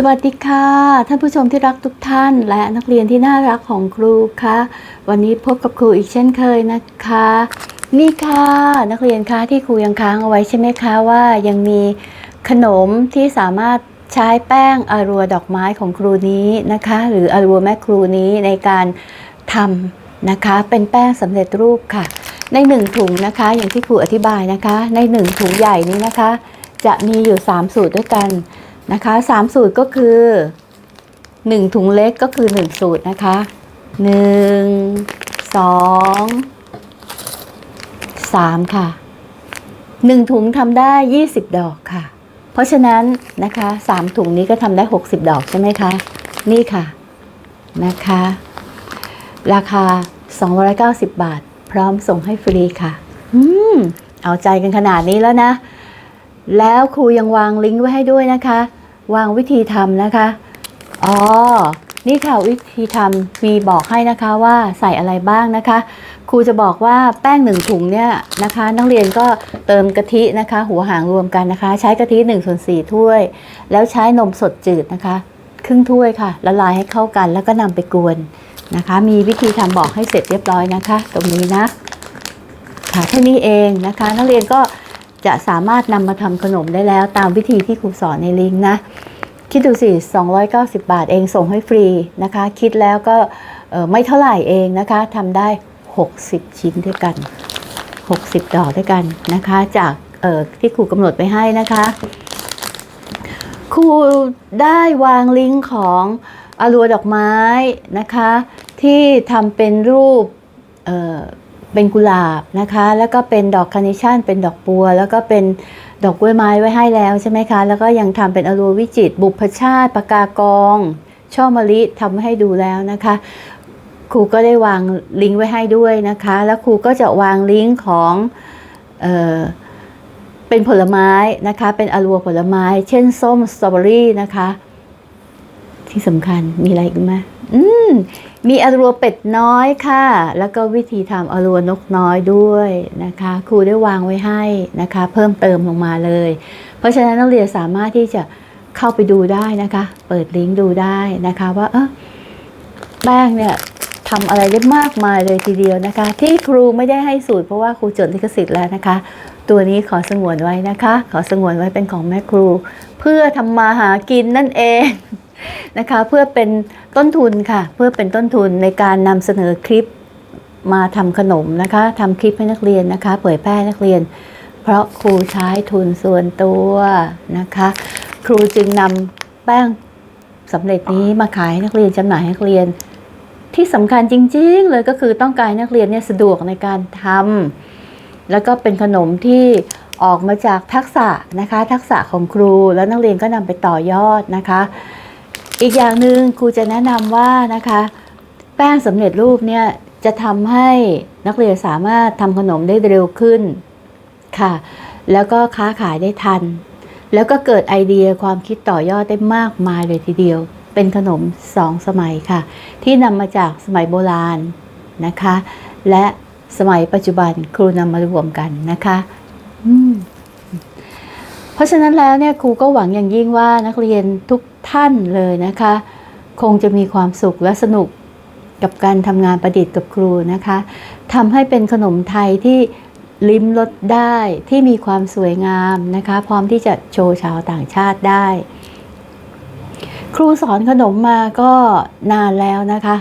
สวัสดีค่ะ ท่านผู้ชมที่รักทุกท่านและนักเรียนที่น่ารักของครูคะวันนี้พบกับครูอีกเช่นเคยนะคะ นี่ค่ะนักเรียนคะที่ครูยังค้างเอาไว้ใช่ไหมคะว่ายังมีขนมที่สามารถใช้แป้งอารัวดอกไม้ของครูนี้นะคะ หรืออารัวแม่ครูนี้ในการทำนะคะ เป็นแป้งสำเร็จรูปค่ะ ในหนึ่งถุงนะคะ อย่างที่ครูอธิบายนะคะ ในหนึ่งถุงใหญ่นี้นะคะ จะมีอยู่ 3 สูตรด้วยกัน นะคะสามสูตรก็คือ1ถุงเล็กก็คือ1สูตรนะคะ1 2 3ค่ะ1ถุงทำได้20ดอกค่ะ เพราะฉะนั้นนะคะ3ถุงนี้ก็ทำได้60ดอกใช่ไหมคะ นี่ค่ะนะคะ ราคา290บาท พร้อมส่งให้ฟรีค่ะ อืม เอาใจกันขนาดนี้แล้วนะ แล้วครูยังวางลิงก์ไว้ให้ด้วยนะคะ วางวิธีทำนะคะ อ๋อ นี่ค่ะวิธีทำมีบอกให้นะคะว่าใส่อะไรบ้างนะคะ ครูจะบอกว่าแป้งหนึ่งถุงเนี่ยนะคะ นักเรียนก็เติมกะทินะคะ หัวหางรวมกันนะคะ ใช้กะทิ1ส่วน4ถ้วย แล้วใช้นมสดจืดนะคะ ครึ่งถ้วยค่ะละลายให้เข้ากันแล้วก็นำไปกวนนะคะ มีวิธีทำบอกให้เสร็จเรียบร้อยนะคะ ตรงนี้นะค่ะแค่นี้เองนะคะ นักเรียนก็ จะสามารถนำมาทำขนมได้แล้วตามวิธีที่ครูสอนในลิงก์นะ คิดดูสิ 290 บาทเองส่งให้ฟรีนะคะ คิดแล้วก็ไม่เท่าไหร่เองนะคะทำได้ 60 ชิ้นด้วยกัน 60 ดอกด้วยกันนะคะ จากที่ครูกำหนดไปให้นะคะครูได้วางลิงก์ของอารัวดอกไม้นะคะ ที่ทำเป็นรูป เป็นกุหลาบนะคะ แล้วก็เป็นดอกคาร์เนชั่น เป็นดอกบัว แล้วก็เป็นดอกกล้วยไม้ไว้ให้แล้วใช่ไหมคะ แล้วก็ยังทำเป็นอารัววิจิต บุพชาติปากากอง ช่อมะลิทำให้ดูแล้วนะคะ ครูก็ได้วางลิงก์ไว้ให้ด้วยนะคะ แล้วครูก็จะวางลิงก์ของเออเป็นผลไม้นะคะ เป็นอารัวผลไม้ เช่น ส้มสตรอเบอรี่นะคะ ที่สำคัญมีอะไรอีกไหม อืมมีอารัวเป็ดน้อยค่ะ แล้วก็วิธีทำอารัวนกน้อยด้วยนะคะ ครูได้วางไว้ให้นะคะ เพิ่มเติมลงมาเลย เพราะฉะนั้นนักเรียนสามารถที่จะเข้าไปดูได้นะคะ เปิดลิงก์ดูได้นะคะว่าเออแป้งเนี่ยทำอะไรได้มากมายเลยทีเดียวนะคะ ที่ครูไม่ได้ให้สูตรเพราะว่าครูจดลิขสิทธิ์แล้วนะคะ ตัวนี้ขอสงวนไว้นะคะ ขอสงวนไว้เป็นของแม่ครู เพื่อทำมาหากินนั่นเองนะคะเพื่อเป็นต้นทุนค่ะ เพื่อเป็นต้นทุนในการนำเสนอคลิปมาทำขนมนะคะทำคลิปให้นักเรียนนะคะ เผยแพร่นักเรียน เพราะครูใช้ทุนส่วนตัวนะคะ ครูจึงนำแป้งสำเร็จนี้มาขายให้นักเรียนจำหน่ายให้นักเรียน ที่สำคัญจริง ๆ เลยก็คือต้องการนักเรียนเนี่ยสะดวกในการทำ แล้วก็เป็นขนมที่ออกมาจากทักษะนะคะ ทักษะของครูแล้วนักเรียนก็นำไปต่อยอดนะคะ อีกอย่างหนึ่งครูจะแนะนำว่านะคะ แป้งสำเร็จรูปเนี่ยจะทำให้นักเรียนสามารถทำขนมได้เร็วขึ้นค่ะ แล้วก็ค้าขายได้ทัน แล้วก็เกิดไอเดียความคิดต่อยอดได้มากมายเลยทีเดียว เป็นขนมสองสมัยค่ะ ที่นำมาจากสมัยโบราณนะคะ และ สมัยปัจจุบันครูนำมารวมกันนะคะอืมเพราะฉะนั้นแล้วเนี่ยครูก็หวังอย่างยิ่งว่านักเรียนทุกท่านเลยนะคะ คงจะมีความสุขและสนุกกับการทำงานประดิษฐ์กับครูนะคะทำให้เป็นขนมไทยที่ลิ้มรสได้ที่มีความสวยงามนะคะ พร้อมที่จะโชว์ชาวต่างชาติได้ ครูสอนขนมมาก็นานแล้วนะคะ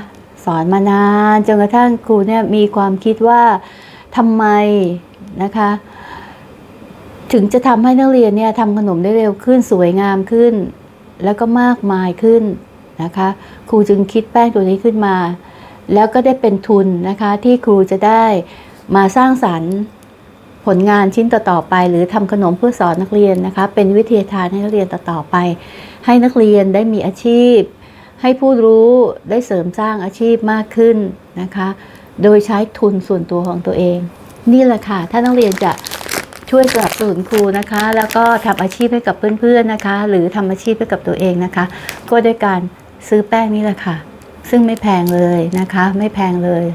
สอนมานานจนกระทั่งครูเนี่ยมีความคิดว่าทำไมนะคะ ถึงจะทำให้นักเรียนเนี่ยทำขนมได้เร็วขึ้นสวยงามขึ้น แล้วก็มากมายขึ้นนะคะครูจึงคิดแป้งตัวนี้ขึ้นมา แล้วก็ได้เป็นทุนนะคะที่ครูจะได้มาสร้างสรรค์ผลงานชิ้นต่อๆไป หรือทำขนมเพื่อสอนนักเรียนนะคะ เป็นวิทยาทานให้นักเรียนต่อๆไป ให้นักเรียนได้มีอาชีพ ให้ผู้รู้ได้เสริมสร้างอาชีพมากขึ้นนะคะ โดยใช้ทุนส่วนตัวของตัวเอง นี่แหละค่ะ ถ้านักเรียนจะช่วยสนับสนุนครูนะคะ แล้วก็ทำอาชีพให้กับเพื่อนๆนะคะ หรือทำอาชีพให้กับตัวเองนะคะ ก็ด้วยการซื้อแป้งนี่แหละค่ะ ซึ่งไม่แพงเลยนะคะ ไม่แพงเลย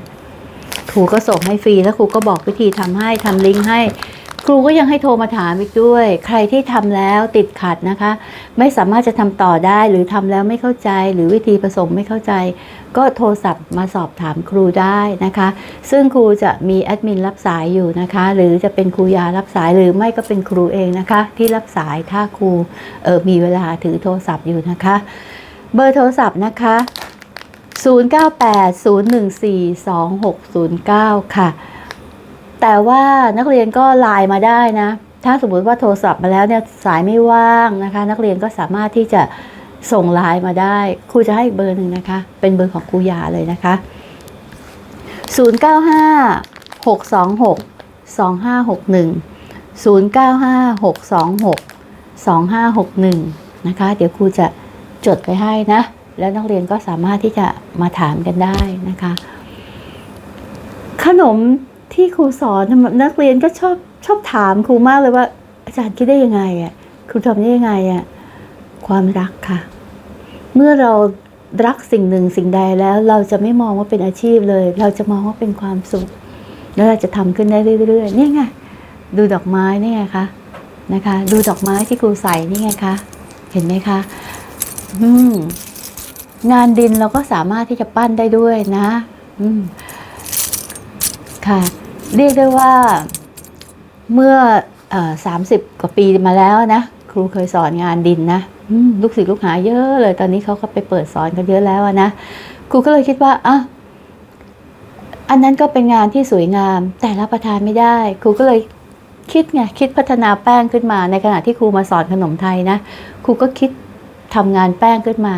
ครูก็ส่งให้ฟรีแล้วครูก็บอกวิธีทำให้ทำลิงก์ให้ ครูก็ยังให้โทรมาถามอีกด้วย ใครที่ทำแล้วติดขัดนะคะ ไม่สามารถจะทำต่อได้หรือทำแล้วไม่เข้าใจ หรือวิธีผสมไม่เข้าใจ ก็โทรศัพท์มาสอบถามครูได้นะคะ ซึ่งครูจะมีแอดมินรับสายอยู่นะคะ หรือจะเป็นครูยารับสายหรือไม่ก็เป็นครูเองนะคะ ที่รับสายถ้าครูออมีเวลาถือโทรศัพท์อยู่นะคะ เบอร์โทรศัพท์นะคะ 0980142609 ค่ะ แต่ว่านักเรียนก็ไลน์มาได้นะ ถ้าสมมุติว่าโทรศัพท์มาแล้วเนี่ยสายไม่ว่างนะคะ นักเรียนก็สามารถที่จะส่งไลน์มาได้ครูจะให้อีกเบอร์หนึ่งนะคะ เป็นเบอร์ของครูยาเลยนะคะ 095 626 2561 095 626 2561 นะคะ เดี๋ยวครูจะจดไปให้นะ แล้วนักเรียนก็สามารถที่จะมาถามกันได้นะคะ ขนม ที่ครูสอนนักเรียนก็ชอบชอบถามครูมากเลยว่า อาจารย์คิดได้ยังไงอะครูทำได้ยังไงอะความรักค่ะ เมื่อเรารักสิ่งหนึ่งสิ่งใดแล้วเราจะไม่มองว่าเป็นอาชีพเลย เราจะมองว่าเป็นความสุข แล้วเราจะทำขึ้นได้เรื่อยๆนี่ไงดูดอกไม้นี่ไงคะนะคะ ดูดอกไม้ที่ครูใส่นี่ไงคะเห็นไหมคะอืมงานดินเราก็สามารถที่จะปั้นได้ด้วยนะ อืมค่ะ เรียกได้ว่าเมื่อสามสิบกว่าปีมาแล้วนะ ครูเคยสอนงานดินนะลูกศิษย์ลูกหาเยอะเลย ตอนนี้เขาก็ไปเปิดสอนกันเยอะแล้วนะครูก็เลยคิดว่าอะอันนั้นก็เป็นงานที่สวยงาม แต่รับประทานไม่ได้ครูก็เลยคิดไงคิดพัฒนาแป้งขึ้นมา ในขณะที่ครูมาสอนขนมไทยนะครูก็คิดทำงานแป้งขึ้นมา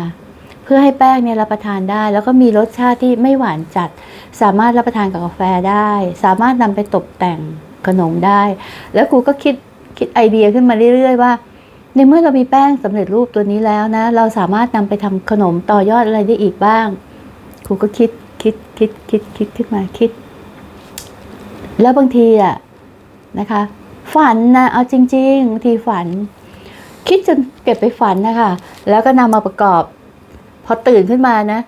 เพื่อให้แป้งเนี่ยรับประทานได้ แล้วก็มีรสชาติที่ไม่หวานจัด สามารถรับประทานกับกาแฟได้ สามารถนำไปตกแต่งขนมได้ แล้วครูก็คิดคิดไอเดียขึ้นมาเรื่อยๆว่าในเมื่อเรามีแป้งสำเร็จรูปตัวนี้แล้วนะ เราสามารถนำไปทำขนมต่อยอดอะไรได้อีกบ้าง ครูก็คิดคิดคิดคิดคิดขึ้นมาคิด แล้วบางทีอะนะคะ ฝันนะเอาจริงๆบางทีฝัน คิดจนเก็บไปฝันนะคะ แล้วก็นำมาประกอบ พอตื่นขึ้นมานะ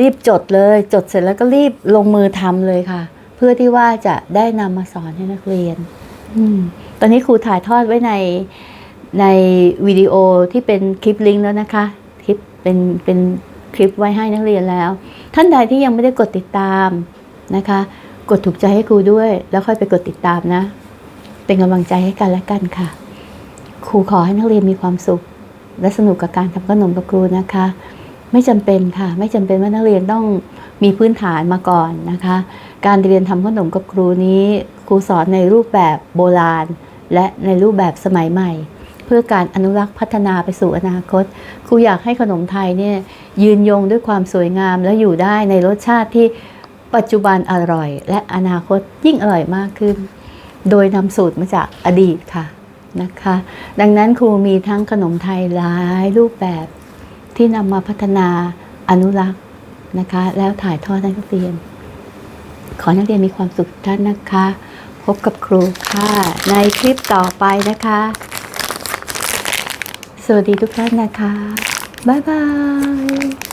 รีบจดเลย จดเสร็จแล้วก็รีบลงมือทำเลยค่ะ เพื่อที่ว่าจะได้นำมาสอนให้นักเรียนอตอนนี้ครูถ่ายทอดไว้ในในวิดีโอที่เป็นคลิปลิงก์แล้วนะคะ คลิปเป็นเป็นคลิปไว้ให้นักเรียนแล้ว ท่านใดที่ยังไม่ได้กดติดตามนะคะ กดถูกใจให้ครูด้วย แล้วค่อยไปกดติดตามนะ เป็นกำลังใจให้กันและกันค่ะ ครูขอให้นักเรียนมีความสุข และสนุกกับการทำขนมกับครูนะคะ ไม่จำเป็นค่ะ ไม่จำเป็นว่านักเรียนต้องมีพื้นฐานมาก่อนนะคะ การเรียนทำขนมกับครูนี้ ครูสอนในรูปแบบโบราณ และในรูปแบบสมัยใหม่ เพื่อการอนุรักษ์พัฒนาไปสู่อนาคต ครูอยากให้ขนมไทยเนี่ยยืนยงด้วยความสวยงาม และอยู่ได้ในรสชาติที่ปัจจุบันอร่อย และอนาคตยิ่งอร่อยมากขึ้น โดยนำสูตรมาจากอดีตค่ะนะคะ ดังนั้นครูมีทั้งขนมไทยหลายรูปแบบ ที่นำมาพัฒนาอนุรักษ์นะคะ แล้วถ่ายทอดให้นักเรียน ขอให้นักเรียนมีความสุขท่านนะคะ พบกับครูค่ะ ในคลิปต่อไปนะคะ สวัสดีทุกท่านนะคะ บ๊ายบาย